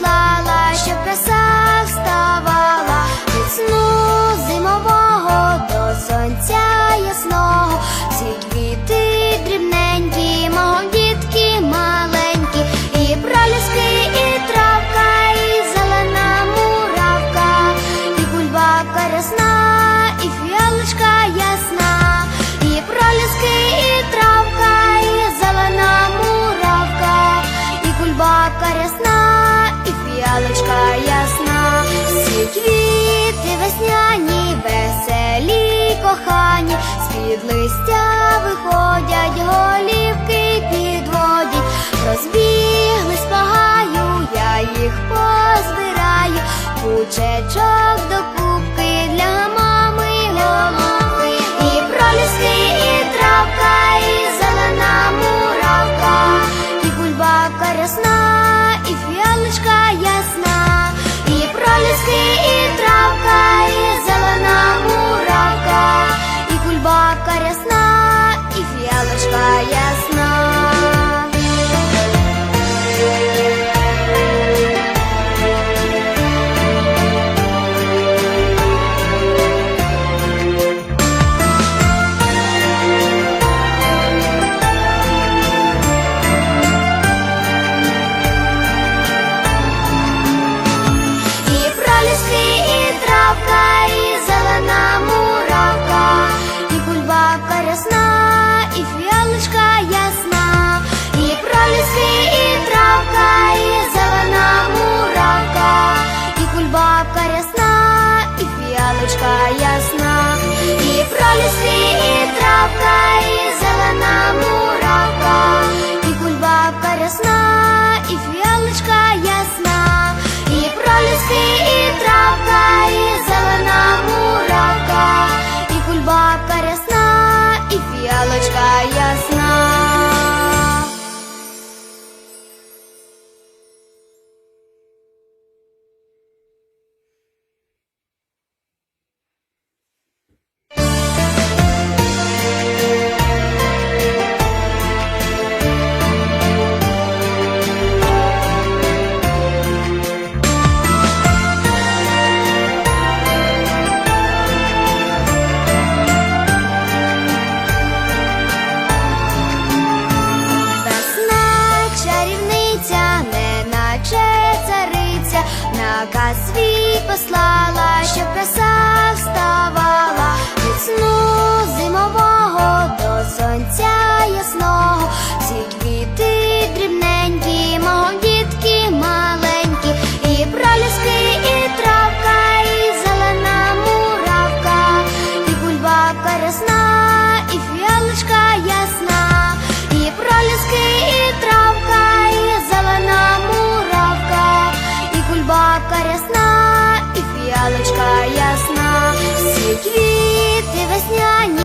la la листя виходять голівки підводять, розбіглись по я їх позбираю, кучечок. ліси і травка, і зелена муравка, і кульбабка рясна, і фіалочка ясна, і про послала, щоб краса вставала від сну зимового до сонця ясного. Ці квіти дрібненькі, мого дітки маленькі, і проліски, і